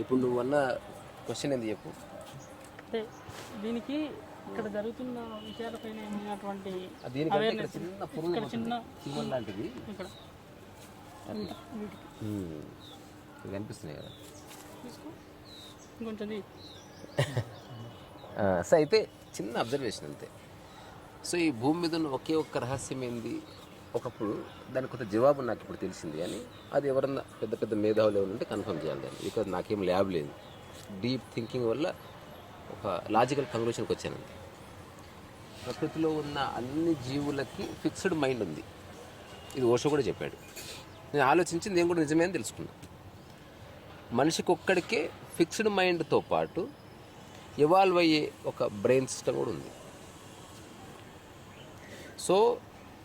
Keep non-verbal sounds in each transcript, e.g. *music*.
ఇప్పుడు నువ్వు అన్న క్వశ్చన్ ఏంది చెప్పు. అంటే దీనికి ఇక్కడ జరుగుతున్న విషయాలపైన ఏమైనటువంటి దీనికంటే ఇక్కడ చిన్న పురుగు ఇక్కడ చిన్న చీమల్ లాంటిది ఇక్కడ. అట్లా వీటికి. ఉమ్. ఇవి కనిపిస్తున్నాయి కదా. తీసుకో. ఇంకొంచెం తీ. సో అయితే చిన్న అబ్జర్వేషన్ అంతే. సో ఈ భూమి మీద ఉన్న ఒకే ఒక్క రహస్యం ఏంది? ఒకప్పుడు దానికి కొంత జవాబు నాకు ఇప్పుడు తెలిసింది కానీ అది ఎవరన్నా పెద్ద పెద్ద మేధావులు ఎవరు ఉంటే కన్ఫర్మ్ చేయాలి దాన్ని. బికాజ్ నాకేం ల్యాబ్ లేదు. డీప్ థింకింగ్ వల్ల ఒక లాజికల్ కంక్లూషన్కి వచ్చానండి ప్రకృతిలో ఉన్న అన్ని జీవులకి ఫిక్స్డ్ మైండ్ ఉంది. ఇది ఓషో కూడా చెప్పాడు. నేను ఆలోచించి నేను కూడా నిజమే అని తెలుసుకున్నాను మనిషికి ఒక్కడికే ఫిక్స్డ్ మైండ్తో పాటు ఇవాల్వ్ అయ్యే ఒక బ్రెయిన్ సిస్టమ్ కూడా ఉంది. సో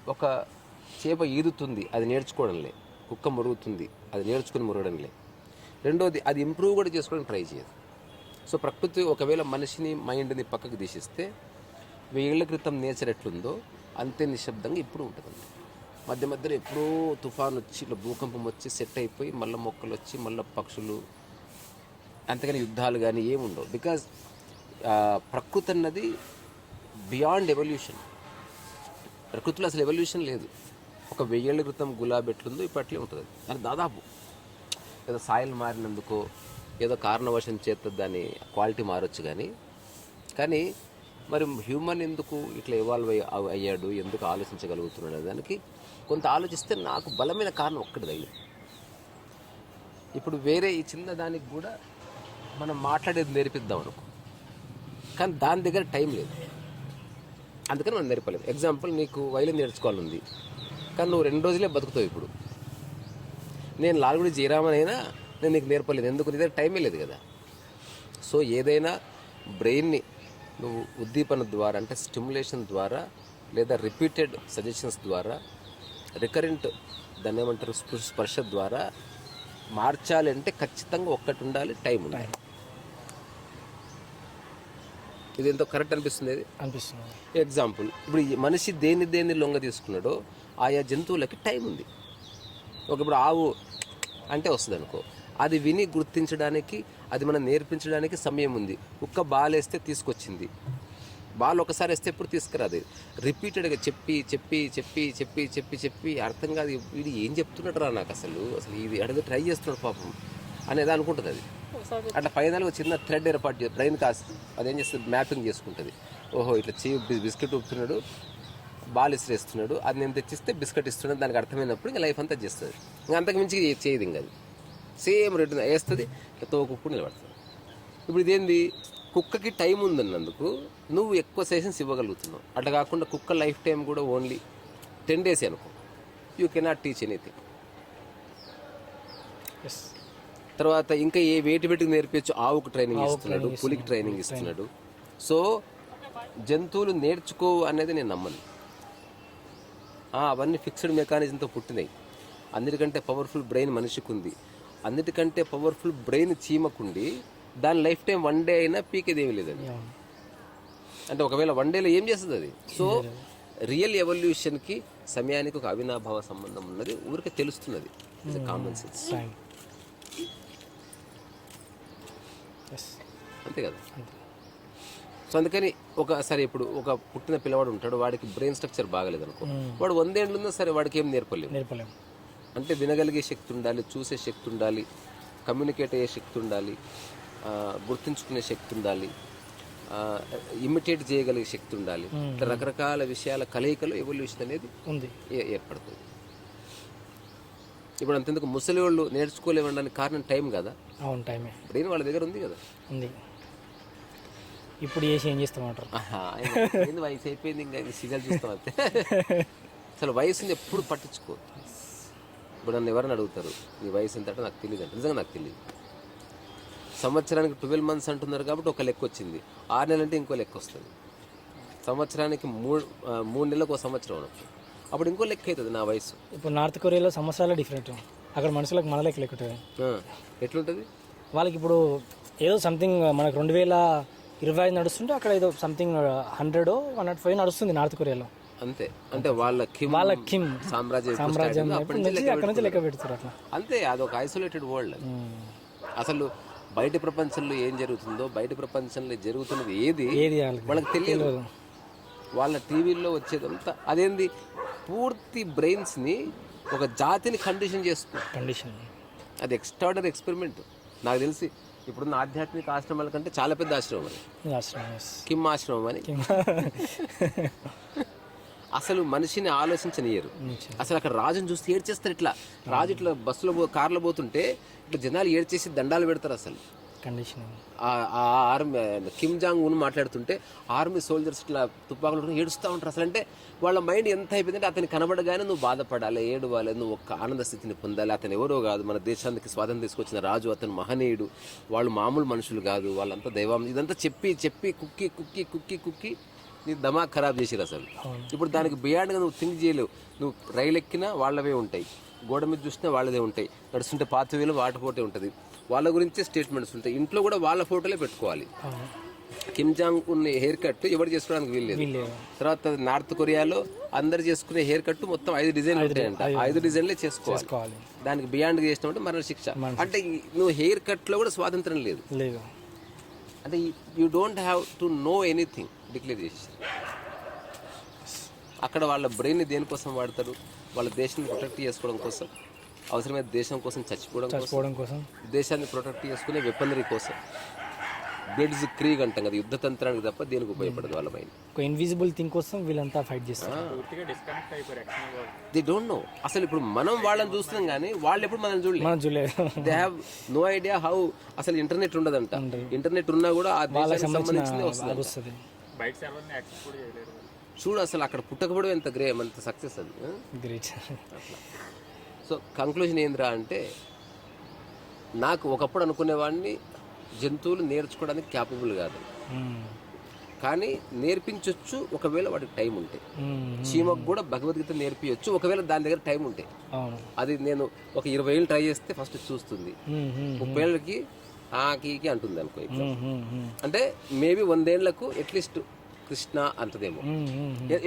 ఒక చేప ఈదుతుంది అది నేర్చుకోవడంలే. కుక్క మురుగుతుంది అది నేర్చుకుని మురగడంలే. రెండోది అది ఇంప్రూవ్ కూడా చేసుకోవడానికి ట్రై చేయదు. సో ప్రకృతి ఒకవేళ మనిషిని మైండ్ని పక్కకు తీసిస్తే వేళ్ళ క్రితం నేచర్ ఎట్లుందో అంతే నిశ్శబ్దంగా ఇప్పుడు ఉంటుందండి. మధ్య మధ్యలో ఎప్పుడో తుఫాన్ వచ్చి ఇట్లా భూకంపం వచ్చి సెట్ అయిపోయి మళ్ళీ మొక్కలు వచ్చి మళ్ళీ పక్షులు అంతేగాని యుద్ధాలు కానీ ఏమి ఉండవు. బికాజ్ ప్రకృతి అన్నది బియాండ్ ఎవల్యూషన్ ప్రకృతిలో అసలు ఎవల్యూషన్ లేదు. ఒక వెయ్యేళ్ళ క్రితం గులాబీ ఎట్లుందో ఇప్పుడు అట్లే ఉంటుంది అది దాదాపు ఏదో సాయిల్ మారినందుకో ఏదో కారణవశం చేత దాని క్వాలిటీ మారొచ్చు కానీ కానీ మరి హ్యూమన్ ఎందుకు ఇట్లా ఇవాల్వ్ అయ్య- అయ్యాడు ఎందుకు ఆలోచించగలుగుతున్నాడు దానికి కొంత ఆలోచిస్తే నాకు బలమైన కారణం ఒక్కటి తగిలి ఇప్పుడు వేరే ఈ చిన్న దానికి కూడా మనం మాట్లాడేది నేర్పిద్దాం అనుకో. కానీ దాని దగ్గర టైం లేదు. అందుకని మనం నేర్పలేదు. ఎగ్జాంపుల్ నీకు వైలిన్ నేర్చుకోవాలనుంది. కానీ నువ్వు రెండు రోజులే బతుకుతావు ఇప్పుడు. నేను లాల్గుడి జయరామన్ అయినా నేను నీకు నేర్పలేదు. ఎందుకు? నీ దగ్గర టైమే లేదు కదా. సో ఏదైనా బ్రెయిన్ని నువ్వు ఉద్దీపన ద్వారా అంటే స్టిమ్యులేషన్ ద్వారా లేదా రిపీటెడ్ సజెషన్స్ ద్వారా రికరెంట్ దాన్ని ఏమంటారు స్పృ- స్పర్శ ద్వారా మార్చాలి అంటే ఖచ్చితంగా ఒక్కటి ఉండాలి టైం ఉండాలి. ఇది ఎంతో కరెక్ట్ అనిపిస్తుంది అనిపిస్తుంది. ఎగ్జాంపుల్. ఇప్పుడు మనిషి దేన్ని దేన్ని లొంగ తీసుకున్నాడో ఆయా జంతువులకి టైం ఉంది. ఒక ఇప్పుడు ఆవు అంటే వస్తుంది అనుకో అది విని గుర్తించడానికి అది మనం నేర్పించడానికి సమయం ఉంది. కుక్క బాల్ వేస్తే తీసుకొచ్చింది. బాల్ ఒకసారి వేస్తే ఎప్పుడు తీసుకురాదు. రిపీటెడ్గా చెప్పి చెప్పి చెప్పి చెప్పి చెప్పి చెప్పి అర్థం కాదు. వీడు ఏం చెప్తున్నాడు రా నాకు అసలు? అసలు ఇది అడిగి ట్రై చేస్తున్నాడు పాపం అనేది అనుకుంటుంది అది. అట్లా ఫైనల్ ఒక చిన్న థ్రెడ్ ఏర్పాటు బ్రెయిన్ కాస్త అదేం చేస్తుంది? మ్యాపింగ్ చేసుకుంటుంది. ఓహో ఇట్లా చీ బిస్కెట్ ఊపుతున్నాడు. బాల్ ఇసిరేస్తున్నాడు అది నేను తెచ్చిస్తే బిస్కెట్ ఇస్తున్నాడు దానికి అర్థమైనప్పుడు ఇంకా లైఫ్ అంతా చేస్తుంది. ఇంకా అంతకు మించి చేయదు ఇంకా అది. సేమ్ రేటు వేస్తుంది తోకుప్పుడు నిలబడుతుంది. ఇప్పుడు ఇదేంది? కుక్కకి టైం ఉందన్నందుకు నువ్వు ఎక్కువ సెషన్స్ ఇవ్వగలుగుతున్నావు. అట్లా కాకుండా కుక్క లైఫ్ టైం కూడా ఓన్లీ టెన్ డేస్ అనుకో. You cannot teach anything. తర్వాత ఇంకా ఏ వేటి వేటికి నేర్పించు ఆవుకు ట్రైనింగ్ ఇస్తున్నాడు పులికి ట్రైనింగ్ ఇస్తున్నాడు. సో జంతువులు నేర్చుకో అనేది నేను నమ్మను. అవన్నీ ఫిక్స్డ్ మెకానిజంతో పుట్టినాయి. అన్నిటికంటే పవర్ఫుల్ బ్రెయిన్ మనిషికి ఉంది అన్నిటికంటే పవర్ఫుల్ బ్రెయిన్ చీమకుండి దాని లైఫ్ టైం వన్ డే అయినా పీకేదేమీ లేదండి. అంటే ఒకవేళ వన్ డేలో ఏం చేస్తుంది అది సో రియల్ ఎవల్యూషన్కి సమయానికి ఒక అవినాభావ సంబంధం ఉన్నది. ఊరికే తెలుస్తున్నది. కామన్ సెన్స్ ఎస్ అంతే కదా? సో అందుకని ఒక సరే ఇప్పుడు ఒక పుట్టిన పిల్లవాడు ఉంటాడు వాడికి బ్రెయిన్ స్ట్రక్చర్ బాగలేదు అనుకో వాడు వందేళ్ళు ఉన్నా సరే వాడికి ఏం నేర్పలేము. నేర్పలేము. అంటే వినగలిగే శక్తి ఉండాలి చూసే శక్తి ఉండాలి కమ్యూనికేట్ అయ్యే శక్తి ఉండాలి గుర్తుంచుకునే శక్తి ఉండాలి ఇమిటేట్ చేయగలిగే శక్తి ఉండాలి. రకరకాల విషయాల కలయికలో ఎవల్యూషన్ అనేది ఉంది. ఏ- ఏర్పడుతుంది. ఇప్పుడు అంతెందుకు ముసలి వాళ్ళు నేర్చుకోలేమనడానికి కారణం టైం కదా. అవును టైమే బ్రెయిన్ వాళ్ళ దగ్గర ఉంది కదా. ఉంది. ఇప్పుడు చేసి ఏం చేస్తామంటారు ఏంది వయసు అయిపోయింది ఇంకా సీరియల్ చూస్తాం అంతే. అసలు వయసుని ఎప్పుడు పట్టించుకోవద్దు ఇప్పుడు నన్ను ఎవరైనా అడుగుతారు? నీ వయసు ఎంత అంటే నాకు తెలియదు అంటే. నిజంగా నాకు తెలియదు సంవత్సరానికి ట్వెల్వ్ మంత్స్ అంటున్నారు కాబట్టి ఒక లెక్క వచ్చింది. ఆరు నెలలు అంటే ఇంకో లెక్క వస్తుంది. సంవత్సరానికి మూడు మూడు నెలలకు ఒక సంవత్సరం అనొచ్చు అప్పుడు ఇంకో లెక్క అవుతుంది నా వయసు. ఇప్పుడు నార్త్ కొరియాలో సంవత్సరాలు డిఫరెంట్ అక్కడ మనుషులకు మన లెక్క లెక్క ఉంటుంది. ఎట్లుంటుంది? వాళ్ళకి ఇప్పుడు ఏదో సంథింగ్ మనకు రెండు వేల ఇరవై ఐదు నడుస్తుంటే అక్కడ ఏదో something hundred one not five నడుస్తుంది నార్త్ కొరియాలో. అంతే. అంటే వాళ్ళ కిమ్ వాళ్ళ కిమ్ సామ్రాజ్యం సామ్రాజ్యం అప్పటి నుంచి లెక్క అక్కడ నుంచి లెక్క పెడతారు అట్లా. అంతే అదొక ఐసోలేటెడ్ వరల్డ్. అసలు బయట ప్రపంచంలో ఏం జరుగుతుందో బయట ప్రపంచంలో జరుగుతున్నది ఏది? ఏది వాళ్ళకి? తెలియదు. వాళ్ళ టీవీల్లో వచ్చేదంతా అదేంది? పూర్తి బ్రెయిన్స్ని ఒక జాతిని కండిషన్ చేస్తుంది. కండిషన్. అది ఎక్స్ట్రాడనరీ ఎక్స్పెరిమెంట్ నాకు తెలిసి ఇప్పుడున్న ఆధ్యాత్మిక ఆశ్రమాల కంటే చాలా పెద్ద ఆశ్రమం అది. కిమ్ ఆశ్రమం అని. *laughs* అసలు మనిషిని ఆలోచించనియరు. అసలు అక్కడ రాజుని చూస్తే ఏడ్చేస్తారు ఇట్లా. రాజు ఇట్లా బస్సులో కార్లో పోతుంటే ఇట్లా జనాలు ఏడ్చేసి దండాలు పెడతారు అసలు. కండిషన్ ఆ- ఆ ఆర్మీ కిమ్ జాంగ్ ఉన్ మాట్లాడుతుంటే ఆర్మీ సోల్జర్స్ ఇట్లా తుపాకులు ఏడుస్తూ ఉంటారు. అసలు అంటే వాళ్ళ మైండ్ ఎంత అయిపోయిందంటే అతని కనబడగానే నువ్వు బాధపడాలి ఏడవాలి నువ్వు ఒక్క ఆనంద స్థితిని పొందాలి. అతను ఎవరో కాదు మన దేశానికి స్వాతంత్రం తీసుకొచ్చిన రాజు అతను మహనీయుడు. వాళ్ళు మామూలు మనుషులు కాదు వాళ్ళంతా దైవం. ఇదంతా చెప్పి చెప్పి కుక్కి కుక్కి కుక్కి కుక్కి నీ దమాక్ ఖరాబ్ చేసిరు అసలు. ఇప్పుడు దానికి బియాండ్గా నువ్వు థింక్ చేయలేవు. నువ్వు రైలు ఎక్కినా వాళ్ళవే ఉంటాయి. గోడ మీద చూసినా వాళ్ళదే ఉంటాయి. నడుస్తుంటే పాతవేలు వాటపోటే ఉంటుంది. వాళ్ళ గురించే స్టేట్మెంట్స్ ఉంటాయి. ఇంట్లో కూడా వాళ్ళ ఫోటోలే పెట్టుకోవాలి. కిమ్ జాంగ్ ఉన్న హెయిర్ కట్ ఎవరు చేసుకోవడానికి వీల్లేదు. తర్వాత నార్త్ కొరియాలో అందరు చేసుకునే హెయిర్ కట్ మొత్తం ఐదు డిజైన్లు ఉంటాయంట. ఐదు డిజైన్లే చేసుకోవాలి. కావాలి దానికి బియాండ్ చేసినామంటే మరణ శిక్ష. అంటే నువ్వు హెయిర్ కట్లో కూడా స్వాతంత్రం లేదు. లేదు. అంటే you don't have to know anything declare చేసి అక్కడ వాళ్ళ బ్రెయిన్ దేనికోసం వాడతారు? వాళ్ళ దేశాన్ని ప్రొటెక్ట్ చేసుకోవడం కోసం. అవసరమైన దేశం కోసం చచ్చిపోవడం కోసం పోవడం కోసం. దేశాన్ని ప్రొటెక్ట్ చేసుకునే వెపనరీ కోసం. బ్లడ్స్ క్రీగ్ అంటాం కదా యుద్ధ తంత్రానికి తప్ప దేనికి ఉపయోగపడదు వాళ్ళ మైండ్ ఒక ఇన్విజిబుల్ థింగ్ కోసం వీళ్ళంతా ఫైట్ చేస్తారు. ది డోంట్ నో అసలు ఇప్పుడు మనం వాళ్ళని చూస్తున్నాం కానీ వాళ్ళు ఎప్పుడు మనం చూడలేదు. మనం చూడలేదు. They have no idea how అసలు ఇంటర్నెట్ ఉండదంట. ఇంటర్నెట్ ఉన్నా కూడా ఆ దేశానికి సంబంధించింది వస్తుంది. చూడు అసలు అక్కడ పుట్టకపోవడం ఎంత గ్రే ఎంత సక్సెస్ అది? గ్రేట్ సో కంక్లూజన్ ఏందిరా అంటే నాకు ఒకప్పుడు అనుకునేవాడిని జంతువులు నేర్చుకోవడానికి క్యాపబుల్ కాదు. కానీ నేర్పించవచ్చు ఒకవేళ వాడికి టైం ఉంటే. చీమకు కూడా భగవద్గీత నేర్పించవచ్చు ఒకవేళ దాని దగ్గర టైం ఉంటే. అది నేను ఒక ఇరవై ఏళ్ళు ట్రై చేస్తే ఫస్ట్ చూస్తుంది. ముప్పై ఏళ్ళకి ఆ కీకి అంటుంది అనుకో. అంటే మేబీ వందేళ్ళకు అట్లీస్ట్ కృష్ణ అంటదేమో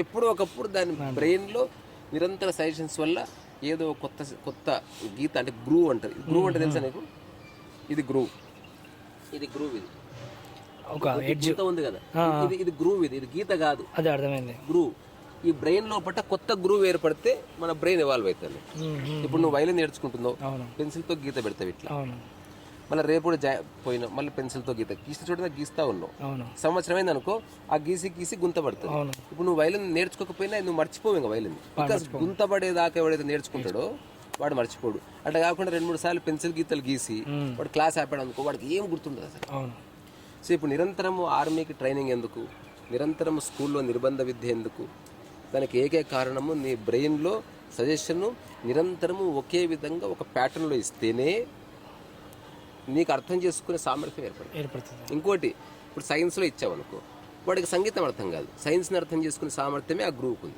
ఎప్పుడో ఒకప్పుడు దాని బ్రెయిన్లో నిరంతర సజెషన్స్ వల్ల ఏదో కొత్త కొత్త గీత అంటే గ్రూవ్ అంటది. గ్రూవ్ అంటే తెలుసా నీకు? ఇది గ్రూవ్. ఇది గ్రూవ్ ఇది. ఒక గీత ఉంది కదా. ఇది ఇది గ్రూవ్ ఇది. ఇది గీత కాదు. అదే అర్థమైంది. గ్రూవ్. ఈ బ్రెయిన్ లోపల కొత్త గ్రూవ్ ఏర్పడితే మన బ్రెయిన్ ఎవాల్వ్ అవుతుంది. ఇప్పుడు నువ్వు వైలిన్ నేర్చుకుంటున్నావు. పెన్సిల్తో గీత పెడతావు ఇట్లా. మళ్ళీ రేపు కూడా జా పోయినా మళ్ళీ పెన్సిల్తో గీత. గీస్తే చూడదా గీస్తా ఉన్నావు. సంవత్సరం అయింది అనుకో ఆ గీసి గీసి గుంత పడుతుంది. ఇప్పుడు నువ్వు వైలిన్ నేర్చుకోకపోయినా నువ్వు మర్చిపోవు ఇంకా వైలిన్ బికాస్ గుంత పడేదాకా ఎవడైతే నేర్చుకుంటాడో వాడు మర్చిపోడు. అట్లా కాకుండా రెండు మూడు సార్లు పెన్సిల్ గీతలు గీసి వాడు క్లాస్ ఆపాడు అనుకో వాడికి ఏం గుర్తుండదు అసలు. సో ఇప్పుడు నిరంతరము ఆర్మీకి ట్రైనింగ్ ఎందుకు? నిరంతరము స్కూల్లో నిర్బంధ విద్య ఎందుకు? దానికి ఏకైక కారణము నీ బ్రెయిన్లో సజెషన్ నిరంతరము ఒకే విధంగా ఒక ప్యాటర్న్లో ఇస్తేనే నీకు అర్థం చేసుకునే సామర్థ్యం ఏర్పడుతుంది. ఏర్పడుతుంది. ఇంకోటి ఇప్పుడు సైన్స్లో ఇచ్చావు అనుకో వాడికి సంగీతం అర్థం కాదు. సైన్స్ని అర్థం చేసుకునే సామర్థ్యమే ఆ గ్రూప్ ఉంది.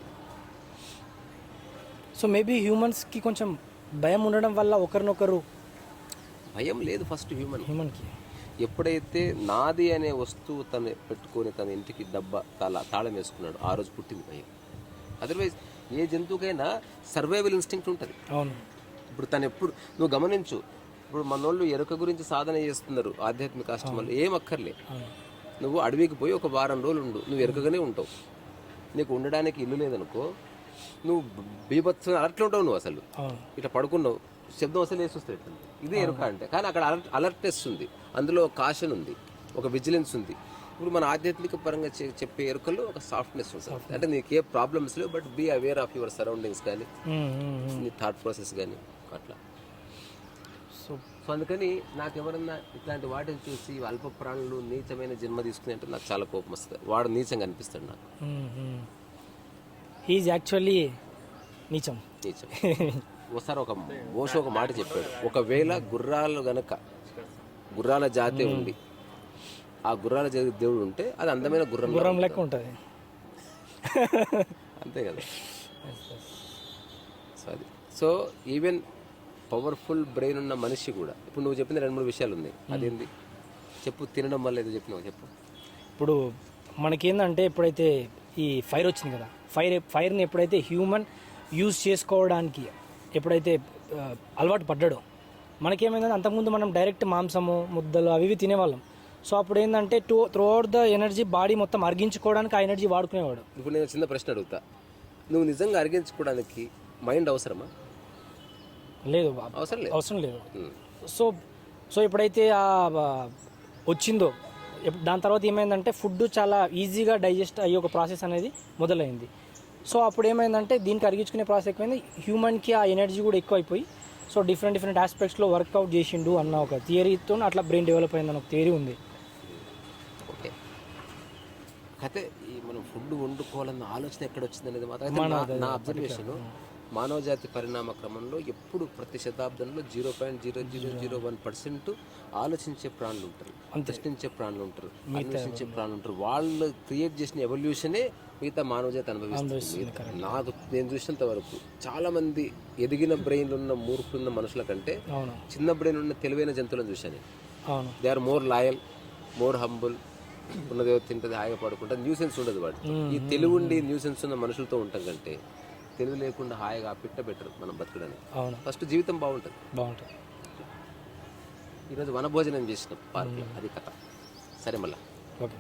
సో మేబీ హ్యూమన్స్కి కొంచెం భయం ఉండడం వల్ల ఒకరినొకరు భయం లేదు ఫస్ట్ హ్యూమన్ హ్యూమన్కి ఎప్పుడైతే నాది అనే వస్తువు తను పెట్టుకొని తన ఇంటికి డబ్బా తాళ తాళం వేసుకున్నాడు ఆ రోజు పుట్టింది భయం. అదర్వైజ్ ఏ జంతువుకైనా సర్వైవల్ ఇన్స్టింక్ట్ ఉంటుంది. అవును. ఇప్పుడు తను ఎప్పుడు నువ్వు గమనించు ఇప్పుడు మనోళ్ళు ఎరుక గురించి సాధన చేస్తున్నారు ఆధ్యాత్మిక ఆశ్రమాలు. ఏం అక్కర్లే. నువ్వు అడవికి పోయి ఒక వారం రోజులు ఉండు నువ్వు ఎరుకగానే ఉంటావు. నీకు ఉండడానికి ఇల్లు లేదనుకో నువ్వు బీభత్సం అలర్ట్లో ఉంటావు నువ్వు అసలు. ఇట్లా పడుకున్నావు శబ్దం అసలు వేసి ఇట్లా. ఇది ఎరుక అంటే. కానీ అక్కడ అలర్ట్ అలర్ట్నెస్ ఉంది అందులో కాషన్ ఉంది. ఒక విజిలెన్స్ ఉంది. ఇప్పుడు మన ఆధ్యాత్మిక పరంగా చెప్పే ఎరుకల్లో ఒక సాఫ్ట్నెస్ ఉంటుంది. అంటే నీకు ఏ ప్రాబ్లమ్స్ లేవు but be aware of your surroundings కానీ. నీ థాట్ ప్రాసెస్ కానీ అట్లా. సో సో అందుకని నాకు ఎవరన్నా ఇట్లాంటి వాటిని చూసి అల్ప ప్రాణులు నీచమైన జన్మ తీసుకుని అంటే నాకు చాలా కోపం వస్తుంది. వాడు నీచంగా అనిపిస్తాడు నాకు. హీఈస్ యాక్చువల్లీ నీచం. నీచం. ఒకసారి ఒక ఓషో ఒక మాట చెప్పాడు. ఒకవేళ గుర్రాలు గనక గుర్రాల జాతి ఉంది ఆ గుర్రాల జాతి దేవుడు ఉంటే అది అందమైన గుర్రం గుర్రం లెక్క ఉంటుంది. అంతే కదా. సో అది. సో ఈవెన్ పవర్ఫుల్ బ్రెయిన్ ఉన్న మనిషి కూడా. ఇప్పుడు నువ్వు చెప్పిన రెండు మూడు విషయాలు ఉన్నాయి అదేంది? చెప్పు తినడం వల్ల ఏదో చెప్పినావు? చెప్పు. ఇప్పుడు మనకేందంటే ఎప్పుడైతే ఈ ఫైర్ వచ్చింది కదా ఫైర్ ఫైర్ని ఎప్పుడైతే హ్యూమన్ యూజ్ చేసుకోవడానికి ఎప్పుడైతే అలవాటు పడ్డాడో మనకేమైందంటే అంతకుముందు మనం డైరెక్ట్ మాంసము ముద్దలు అవి ఇవి తినేవాళ్ళం. సో అప్పుడు ఏంటంటే to throw out the energy body మొత్తం అరిగించుకోవడానికి ఆ ఎనర్జీ వాడుకునేవాడు. ఇప్పుడు నేను చిన్న ప్రశ్న అడుగుతా. నువ్వు నిజంగా అరిగించుకోవడానికి మైండ్ అవసరమా? లేదు అవసరం లేదు. అవసరం లేదు. సో సో ఎప్పుడైతే వచ్చిందో దాని తర్వాత ఏమైందంటే ఫుడ్ చాలా ఈజీగా డైజెస్ట్ అయ్యే ఒక ప్రాసెస్ అనేది మొదలైంది. సో అప్పుడు ఏమైందంటే దీనికి అరిగించుకునే ప్రాసెస్ ఎక్కువైంది హ్యూమన్కి ఆ ఎనర్జీ కూడా ఎక్కువ అయిపోయి సో డిఫరెంట్ డిఫరెంట్ ఆస్పెక్ట్స్లో వర్కౌట్ చేసిండు అన్న ఒక థియరీతో అట్లా బ్రెయిన్ డెవలప్ అయిందని ఒక థియరీ ఉంది. ఓకే. అయితే ఈ మనం ఫుడ్ వండుకోవాలన్న ఆలోచన ఎక్కడ వచ్చింది అనేది మాత్రం నా అబ్జర్వేషన్ మానవ జాతి పరిణామ క్రమంలో ఎప్పుడు ప్రతి శతాబ్దంలో zero point zero zero zero one percent ఆలోచించే ప్రాణులు ఉంటారు ప్రశ్నించే ప్రాణులు ఉంటారు అన్వేషించే ప్రాణులు ఉంటారు. వాళ్ళు క్రియేట్ చేసిన ఎవల్యూషనే మిగతా మానవ జాతి అనుభవిస్తుంది నాకు నేను చూసినంత వరకు చాలా మంది ఎదిగిన బ్రెయిన్ ఉన్న మూర్ఖులున్న మనుషుల కంటే చిన్న బ్రెయిన్ ఉన్న తెలివైన జంతువులను చూశాను they are more loyal more humble ఉన్నదేదో తింటది హాయిగా పడుకుంటుంది న్యూసెన్స్ ఉండదు వాడు ఈ తెలివి ఉండి న్యూసెన్స్ ఉన్న మనుషులతో ఉంటాం కంటే తెలివి లేకుండా హాయిగా పిట్ట బెటర్ మనం బతకడానికి. అవును. ఫస్ట్ జీవితం బాగుంటుంది. బాగుంటుంది. ఈరోజు వనభోజనం చేసినాం పార్క్లో అది కథ. సరే మళ్ళా. ఓకే.